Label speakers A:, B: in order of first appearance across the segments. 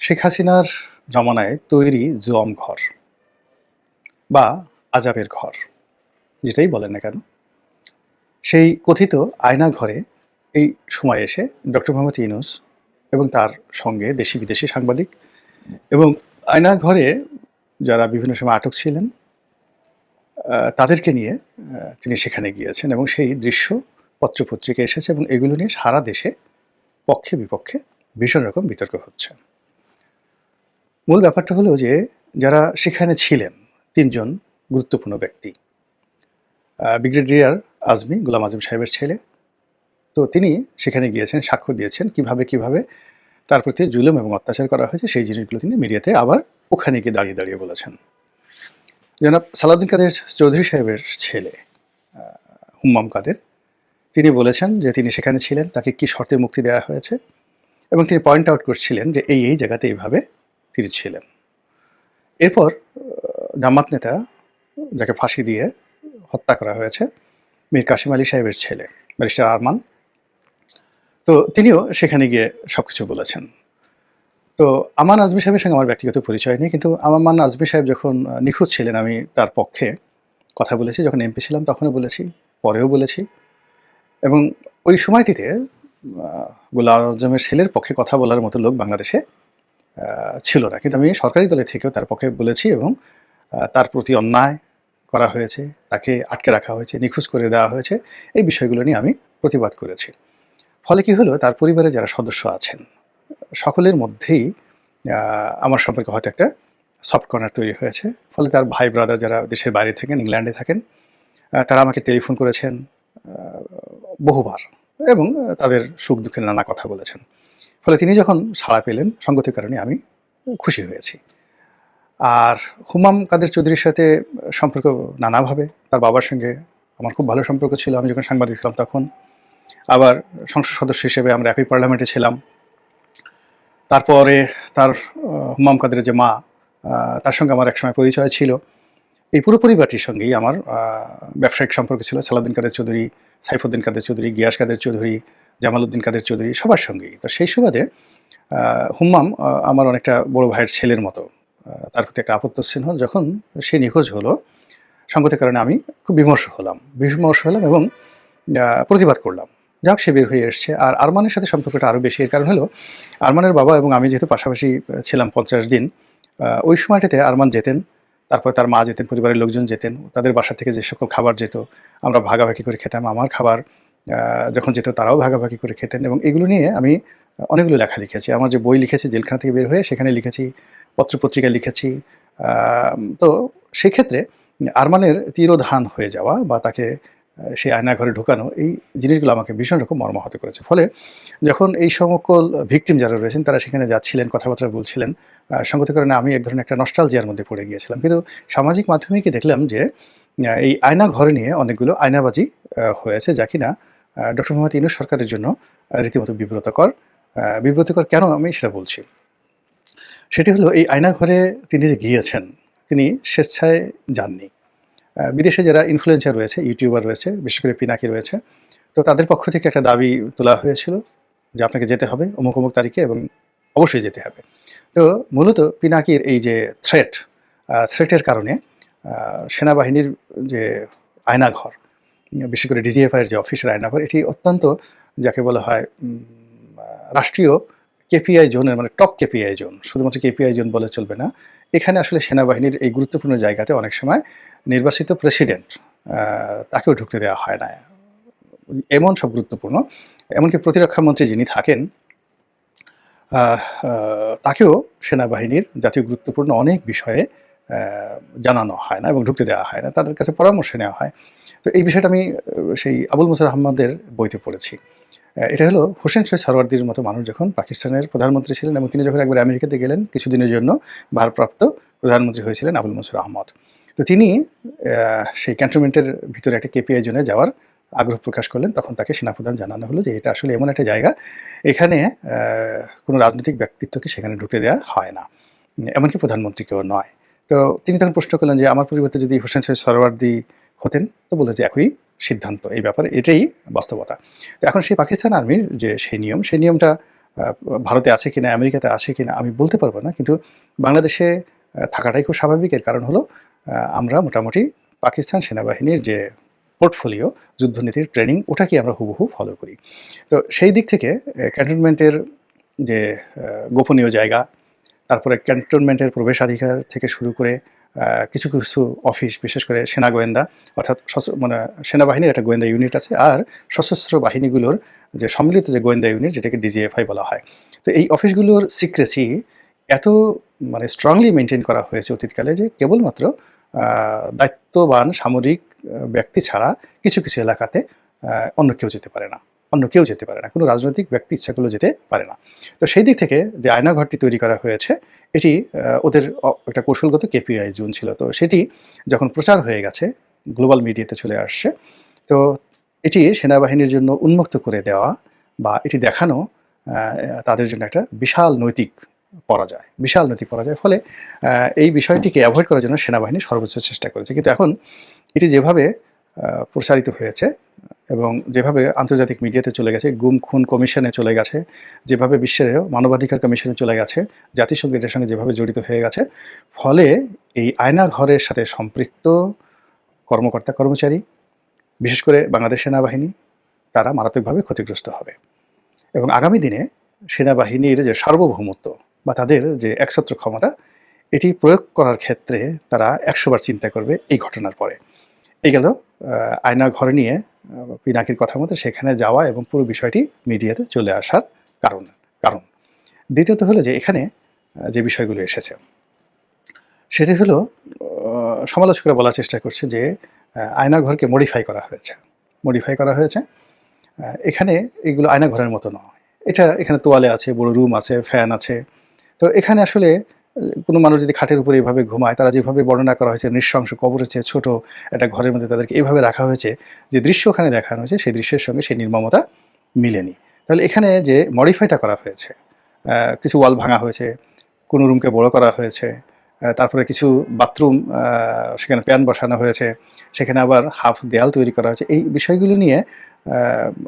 A: শেখ হাসিনার জমানায় তৈরি জোয়াম ঘর বা আজাবের ঘর, যেটাই বলেন না কেন, সেই কথিত আয়না ঘরে এই সময় এসে ডক্টর মোহাম্মদ ইউনুস এবং তার সঙ্গে দেশি বিদেশি সাংবাদিক এবং আয়না ঘরে যারা বিভিন্ন সময় আটক ছিলেন তাদেরকে নিয়ে তিনি সেখানে গিয়েছেন এবং সেই দৃশ্য পত্রপত্রিকা এসেছে এবং এগুলো নিয়ে সারা দেশে পক্ষে বিপক্ষে ভীষণ রকম বিতর্ক হচ্ছে। মূল ব্যাপারটা হলো যে, যারা সেখানে ছিলেন তিনজন গুরুত্বপূর্ণ ব্যক্তি। ব্রিগেডিয়ার আজমি, গোলাম আজম সাহেবের ছেলে। তো তিনি সেখানে গিয়েছেন, সাক্ষ্য দিয়েছেন কীভাবে কীভাবে তার প্রতি জুলুম এবং অত্যাচার করা হয়েছে, সেই জিনিসগুলো তিনি মিডিয়াতে আবার ওখানে গিয়ে দাঁড়িয়ে দাঁড়িয়ে বলেছেন। জনাব সালাউদ্দিন কাদের চৌধুরী সাহেবের ছেলে হুম্মাম কাদের, তিনি বলেছেন যে তিনি সেখানে ছিলেন, তাকে কি শর্তে মুক্তি দেওয়া হয়েছে এবং তিনি পয়েন্ট আউট করছিলেন যে এই এই জায়গাতে এইভাবে তিনি ছিলেন এরপর জামাত নেতা যাকে ফাঁসি দিয়ে হত্যা করা হয়েছে, মীর কাশিম আলী সাহেবের ছেলে, ব্যারিস্টার আরমান। তো তিনিও সেখানে গিয়ে সব কিছু বলেছেন। তো আমান আজমি সাহেবের সঙ্গে আমার ব্যক্তিগত পরিচয় নেই, কিন্তু আমান আজমি সাহেব যখন নিখোঁজ ছিলেন আমি তার পক্ষে কথা বলেছি, যখন এমপি ছিলাম তখনও বলেছি, পরেও বলেছি। এবং ওই সময়টিতে গোলাম আজমের ছেলের পক্ষে কথা বলার মতো লোক বাংলাদেশে ছিল না। কিন্তু আমি সরকারি দলে থেকেও তার পক্ষে বলেছি এবং তার প্রতি অন্যায় করা হয়েছে, তাকে আটকে রাখা হয়েছে, নিখোঁজ করে দেওয়া হয়েছে, এই বিষয়গুলো নিয়ে আমি প্রতিবাদ করেছি। ফলে কি হলো, তার পরিবারে যারা সদস্য আছেন, সকলের মধ্যেই আমার সম্পর্কে হয়তো একটা সফট কর্নার তৈরি হয়েছে। ফলে তার ভাই ব্রাদার যারা দেশের বাইরে থাকেন, ইংল্যান্ডে থাকেন তারা আমাকে টেলিফোন করেছেন বহুবার এবং তাদের সুখ দুঃখের নানা কথা বলেছেন। ফলে তিনি যখন সাড়া পেলেন, সঙ্গতির কারণে আমি খুশি হয়েছি। আর হুমাম কাদের চৌধুরীর সাথে সম্পর্ক নানাভাবে, তার বাবার সঙ্গে আমার খুব ভালো সম্পর্ক ছিল। আমি যখন সাংবাদিক ছিলাম তখন, আবার সংসদ সদস্য হিসেবে আমরা একই পার্লামেন্টে ছিলাম। তারপরে তার হুমাম কাদের যে মা তার সঙ্গে আমার একসময় পরিচয় ছিল। এই পুরো পরিবারটির সঙ্গেই আমার ব্যবসায়িক সম্পর্ক ছিল। সালাউদ্দিন কাদের চৌধুরী, সাইফুদ্দিন কাদের চৌধুরী, গিয়াস কাদের চৌধুরী জামালউদ্দিন কাদের চৌধুরী সবার সঙ্গেই। তো সেই সুবাদে হুম্মাম আমার অনেকটা বড় ভাইয়ের ছেলের মতো তার প্রতি একটা আপত্ত চিহ্ন যখন সে নিখোঁজ হলো। সঙ্গতের কারণে আমি খুব বিমর্ষ হলাম বিমর্ষ হলাম এবং প্রতিবাদ করলাম। যাক, সে বের হয়ে এসছে। আর আরমানের সাথে সম্পর্কটা আরও বেশি, এর কারণ হলো, আরমানের বাবা এবং আমি যেহেতু পাশাপাশি ছিলাম পঞ্চাশ দিন ওই সময়টাতে আরমান যেতেন, তারপরে তার মা যেতেন, পরিবারের লোকজন যেতেন, তাদের বাসা থেকে যে সকল খাবার যেত, আমরা ভাগাভাগি করে খেতাম। আমার খাবার যখন যেত তারাও ভাগাভাগি করে খেতেন এবং এগুলো নিয়ে আমি অনেকগুলো লেখা লিখেছি। আমার যে বই লিখেছি জেলখানা থেকে বের হয়ে সেখানে লিখেছি পত্রপত্রিকায় লিখেছি। তো সেক্ষেত্রে আরমানের তিরোধান হয়ে যাওয়া বা তাকে সেই আয়নাঘরে ঢোকানো এই জিনিসগুলো আমাকে ভীষণ রকম মর্মাহত করেছে। ফলে যখন এই সকল ভিকটিম যারা রয়েছেন তারা সেখানে যাচ্ছিলেন, কথাবার্তা বলছিলেন। সঙ্গত কারণে আমি এক ধরনের একটা নস্টালজিয়ার মধ্যে পড়ে গিয়েছিলাম। কিন্তু সামাজিক মাধ্যমে কি দেখলাম যে এই আয়না ঘরে নিয়ে অনেকগুলো আয়নাবাজি হয়েছে যা কিনা ডক্টর মোহাম্মদ ইনুস সরকারের জন্য রীতিমতো বিব্রতকর। বিব্রতকর কেন আমি সেটা বলছি? সেটি হলো এই আয়না ঘরে তিনি যে গিয়েছেন, তিনি স্বেচ্ছায় যাননি। বিদেশে যারা ইনফ্লুয়েন্সার রয়েছে ইউটিউবার রয়েছে, বিশেষ করে পিনাকি রয়েছে, তো তাদের পক্ষ থেকে একটা দাবি তোলা হয়েছিল যে আপনাকে যেতে হবে অমুক অমুক তারিখে এবং অবশ্যই যেতে হবে। তো মূলত পিনাকির এই যে থ্রেট থ্রেটের কারণে সেনাবাহিনীর যে আয়নাঘর বিশেষ করে ডিজিএফআইয়ের যে অফিসের আয়নাঘর এটি অত্যন্ত, যাকে বলা হয় রাষ্ট্রীয় কেপিআই জোনের মানে টপ কেপিআই জোন শুধুমাত্র কেপিআই জোন বলে চলবে না। এখানে আসলে সেনাবাহিনীর এই গুরুত্বপূর্ণ জায়গাতে অনেক সময় নির্বাচিত প্রেসিডেন্ট তাকেও ঢুকতে দেওয়া হয় না। এমন সব গুরুত্বপূর্ণ। এমনকি প্রতিরক্ষা মন্ত্রী যিনি থাকেন তাকেও সেনাবাহিনীর জাতীয় গুরুত্বপূর্ণ অনেক বিষয়ে জানানো হয় না এবং ঢুকতে দেওয়া হয় না, তাদের কাছে পরামর্শ নেওয়া হয়। তো এই বিষয়টা আমি সেই আবুল মুসার আহমদের বইতে পড়েছি। এটা হলো হোসেন শহীদ সরওয়ার্দির মতো মানুষ যখন পাকিস্তানের প্রধানমন্ত্রী ছিলেন এবং তিনি যখন একবার আমেরিকাতে গেলেন কিছুদিনের জন্য, ভারপ্রাপ্ত প্রধানমন্ত্রী হয়েছিলেন আবুল মনসুর আহমদ। তো তিনি সেই ক্যান্টনমেন্টের ভিতরে একটা কেপিআই জোনে যাওয়ার আগ্রহ প্রকাশ করলেন। তখন তাকে সেনাপ্রধান জানানো হলো যে, এটা আসলে এমন একটা জায়গা, এখানে কোনো রাজনৈতিক ব্যক্তিত্বকে সেখানে ঢুকতে দেওয়া হয় না। এমনকি প্রধানমন্ত্রীকেও নয়। তো তিনি তখন প্রশ্ন করলেন যে, আমার পরিবর্তে যদি হোসেন সৈয়দ সরওয়ার্দি হতেন? তো বলে যে, একই সিদ্ধান্ত। এই ব্যাপারে এটাই বাস্তবতা। এখন সেই পাকিস্তান আর্মির যে সেই নিয়ম, সেই নিয়মটা ভারতে আছে কিনা, আমেরিকাতে আছে কিনা, আমি বলতে পারব না। কিন্তু বাংলাদেশে থাকাটাই খুব স্বাভাবিক। এর কারণ হলো আমরা মোটামুটি পাকিস্তান সেনাবাহিনীর যে পোর্টফোলিও, যুদ্ধনীতির ট্রেনিং ওটাকে আমরা হুবহু ফলো করি। তো সেই দিক থেকে ক্যান্টনমেন্টের যে গোপনীয় জায়গা তারপরে ক্যান্টনমেন্টের প্রবেশাধিকার থেকে শুরু করে কিছু কিছু অফিস, বিশেষ করে সেনা গোয়েন্দা, অর্থাৎ মানে সেনাবাহিনীর একটা গোয়েন্দা ইউনিট আছে, আর সশস্ত্র বাহিনীগুলোর যে সম্মিলিত যে গোয়েন্দা ইউনিট, যেটাকে ডিজিএফআই বলা হয়। তো এই অফিসগুলোর সিক্রেসি এত মানে স্ট্রংলি মেনটেন করা হয়েছে অতীতকালে যে কেবলমাত্র দায়িত্ববান সামরিক ব্যক্তি ছাড়া কিছু কিছু এলাকাতে অন্য কেউ যেতে পারে না। অন্য কেউ যেতে পারে না, কোনো রাজনৈতিক ব্যক্তি ইচ্ছা করলেও যেতে পারে না। তো সেই দিক থেকে যে আয়নাঘরটি তৈরি করা হয়েছে, এটি ওদের একটা কৌশলগত কেপিআই জুন ছিল। তো সেটি যখন প্রচার হয়ে গেছে, গ্লোবাল মিডিয়াতে চলে আসছে, তো এটি সেনাবাহিনীর জন্য উন্মুক্ত করে দেওয়া বা এটি দেখানো তাদের জন্য একটা বিশাল নৈতিক পরাজয়, বিশাল নৈতিক পরাজয়। ফলে এই বিষয়টিকে অ্যাভয়েড করার জন্য সেনাবাহিনী সর্বোচ্চ চেষ্টা করেছে। কিন্তু এখন এটি যেভাবে প্রসারিত হয়েছে এবং যেভাবে আন্তর্জাতিক মিডিয়াতে চলে গেছে, গুম, খুন কমিশনে চলে গেছে, যেভাবে বিশ্বের মানবাধিকার কমিশনে চলে গেছে, জাতিসংঘ এটার সঙ্গে যেভাবে জড়িত হয়ে গেছে, ফলে এই আয়না ঘরের সাথে সম্পৃক্ত কর্মকর্তা, কর্মচারী, বিশেষ করে বাংলাদেশ সেনাবাহিনী, তারা মারাত্মকভাবে ক্ষতিগ্রস্ত হবে। এবং আগামী দিনে সেনাবাহিনীর যে সার্বভৌমত্ব বা তাদের যে একছত্র ক্ষমতা, এটি প্রয়োগ করার ক্ষেত্রে তারা একশোবার চিন্তা করবে এই ঘটনার পরে। এই গেল আয়না ঘর নিয়ে পিনাকির কথা মতো সেখানে যাওয়া এবং পুরো বিষয়টি মিডিয়াতে চলে আসার কারণ কারণ। দ্বিতীয়ত হলো যে এখানে যে বিষয়গুলো এসেছে সেটি হলো সমালোচকরা বলার চেষ্টা করছে যে আহ, আয়না ঘরকে মডিফাই করা হয়েছে। মডিফাই করা হয়েছে এখানে এগুলো আয়না ঘরের মতো নয়। এটা এখানে তোয়ালে আছে বড় রুম আছে ফ্যান আছে। তো এখানে আসলে কোনো মানুষ যদি খাটের উপরে এভাবে ঘুমায়, তারা যেভাবে বর্ণনা করা হয়েছে, নৃশংস কবর হচ্ছে ছোট একটা ঘরের মধ্যে তাদেরকে এইভাবে রাখা হয়েছে, যে দৃশ্য ওখানে দেখানো হয়েছে, সেই দৃশ্যের সঙ্গে সেই নির্মমতা মিলেনি। তাহলে এখানে যে মডিফাইটা করা হয়েছে কিছু ওয়াল ভাঙা হয়েছে, কোনো রুমকে বড় করা হয়েছে তারপরে কিছু বাথরুম সেখানে প্যান বসানো হয়েছে, সেখানে আবার হাফ দেয়াল তৈরি করা হয়েছে, এই বিষয়গুলো নিয়ে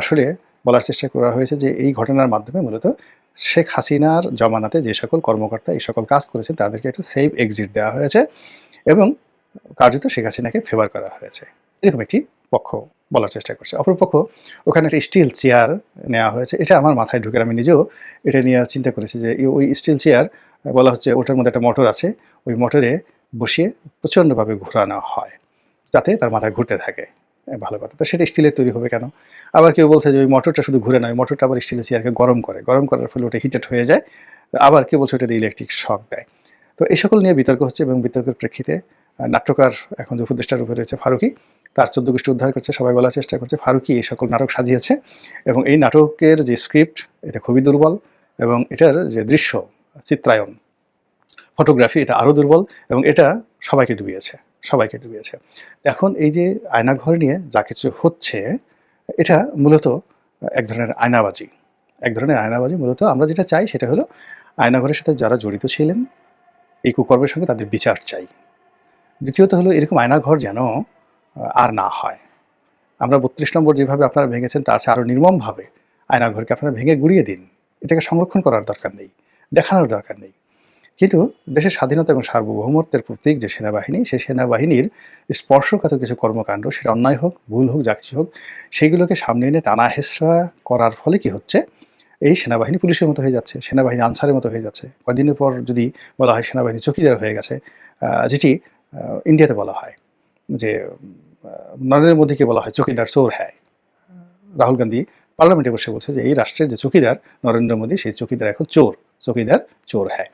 A: আসলে বলার চেষ্টা করা হয়েছে যে এই ঘটনার মাধ্যমে মূলত শেখ হাসিনার জমানাতে যে সকল কর্মকর্তা এই সকল কাজ করেছে, তাদেরকে একটা সেফ এক্সিট দেওয়া হয়েছে এবং কার্যত শেখ হাসিনাকে ফেভার করা হয়েছে। এরকম একটি পক্ষ বলার চেষ্টা করছে। অপরপক্ষ ওখানে একটা স্টিল চেয়ার নেওয়া হয়েছে। এটা আমার মাথায় ঢুকে, আমি নিজেও এটা নিয়ে চিন্তা করেছি যে ওই স্টিল চেয়ার বলা হচ্ছে ওটার মধ্যে একটা মোটর আছে, ওই মোটরে বসিয়ে প্রচণ্ডভাবে ঘোরানো হয়, যাতে তার মাথায় ঘুরতে থাকে। ভালো কথা। তো সেটা স্টিলের তৈরি হবে কেন? আবার কেউ বলছে যে ওই মোটরটা শুধু ঘুরে নয় মোটরটা আবার স্টিলের চেয়ারকে গরম করে। গরম করার ফলে ওটা হিটেড হয়ে যায়। আবার কেউ বলছে ওটা দিয়ে ইলেকট্রিক শক দেয়। তো এই সকল নিয়ে বিতর্ক হচ্ছে এবং বিতর্কের প্রেক্ষিতে নাট্যকার এখন যে উপদেষ্টার উপরে রয়েছে ফারুকি, তার চোদ্দ গোষ্ঠী উদ্ধার করছে, সবাই বলার চেষ্টা করছে, ফারুকি এই সকল নাটক সাজিয়েছে এবং এই নাটকের যে স্ক্রিপ্ট এটা খুবই দুর্বল এবং এটার যে দৃশ্য চিত্রায়ন ফটোগ্রাফি এটা আরও দুর্বল এবং এটা সবাইকে ডুবিয়েছে। সবাইকে ডুবিয়েছে। এখন এই যে আয়নাঘর নিয়ে যা কিছু হচ্ছে, এটা মূলত এক ধরনের আয়নাবাজি। এক ধরনের আয়নাবাজি মূলত আমরা যেটা চাই সেটা হলো আয়নাঘরের সাথে যারা জড়িত ছিলেন, এই কুকর্মের সঙ্গে তাদের বিচার চাই। দ্বিতীয়ত হলো এরকম আয়নাঘর যেন আর না হয়। আমরা বত্রিশ নম্বর যেভাবে আপনারা ভেঙেছেন, তার চেয়ে আরও নির্মমভাবে আয়নাঘরকে আপনারা ভেঙে গুড়িয়ে দিন। এটাকে সংরক্ষণ করার দরকার নেই, দেখানোর দরকার নেই। কিন্তু দেশের স্বাধীনতা এবং সার্বভৌমত্বের প্রতীক যে সেনাবাহিনী, সেই সেনাবাহিনীর স্পর্শকাতর কিছু কর্মকাণ্ড, সেটা অন্যায় হোক, ভুল হোক, যা কিছু হোক, সেইগুলোকে সামনে এনে টানা হেসরা করার ফলে কি হচ্ছে? এই সেনাবাহিনী পুলিশের মতো হয়ে যাচ্ছে, সেনাবাহিনী আনসারের মতো হয়ে যাচ্ছে। কদিনের পর যদি বলা হয় সেনাবাহিনী চকিদার হয়ে গেছে যেটি ইন্ডিয়াতে বলা হয় যে নরেন্দ্র মোদীকে বলা হয় চকিদার চোর হ্যায়। রাহুল গান্ধী পার্লামেন্টে বসে বলছে যে, এই রাষ্ট্রের যে চকিদার নরেন্দ্র মোদী, সেই চকিদার এখন চোর, চকিদার চোর হ্যাঁ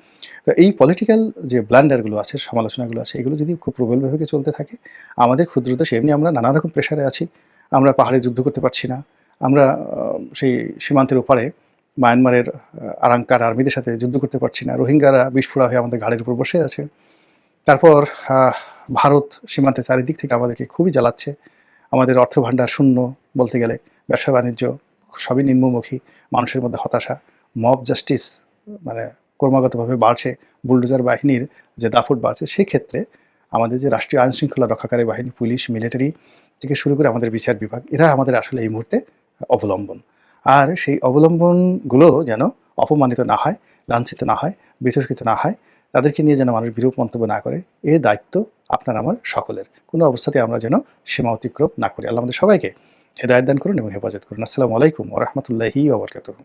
A: তো এই পলিটিক্যাল যে ব্লান্ডারগুলো আছে, সমালোচনাগুলো আছে, এগুলো যদি খুব প্রবলভাবে চলতে থাকে, আমাদের ক্ষুদ্র দেশে, এমনি আমরা নানা রকম প্রেশারে আছি। আমরা পাহাড়ে যুদ্ধ করতে পারছি না। আমরা সেই সীমান্তের ওপারে মায়ানমারের আরাঙ্কার আর্মিদের সাথে যুদ্ধ করতে পারছি না। রোহিঙ্গারা বিস্ফোরা হয়ে আমাদের ঘাড়ের উপর বসে আছে। তারপর ভারত সীমান্তের চারিদিক থেকে আমাদেরকে খুবই জ্বালাচ্ছে। আমাদের অর্থ ভাণ্ডার শূন্য বলতে গেলে ব্যবসা বাণিজ্য সবই নিম্নমুখী, মানুষের মধ্যে হতাশা মব জাস্টিস মানে ক্রমাগতভাবে বাড়ছে বুলডোজার বাহিনীর যে দাফট বাড়ছে সেই ক্ষেত্রে আমাদের যে রাষ্ট্রীয় আইন শৃঙ্খলা রক্ষাকারী বাহিনী, পুলিশ মিলিটারি থেকে শুরু করে আমাদের বিচার বিভাগ, এরা আমাদের আসলে এই মুহূর্তে অবলম্বন। আর সেই অবলম্বনগুলো যেন অপমানিত না হয়, লাঞ্ছিত না হয়, বিতর্কিত না হয়, তাদেরকে নিয়ে যেন মানুষ বিরূপ মন্তব্য না করে, এ দায়িত্ব আপনার, আমার সকলের। কোনো অবস্থাতে আমরা যেন সীমা অতিক্রম না করি। আল্লাহ আমাদের সবাইকে হেদায়ত দান করুন এবং হেফাজত করুন। আসসালামু আলাইকুম ওরহমতুল্লাহি আবরকাতুহ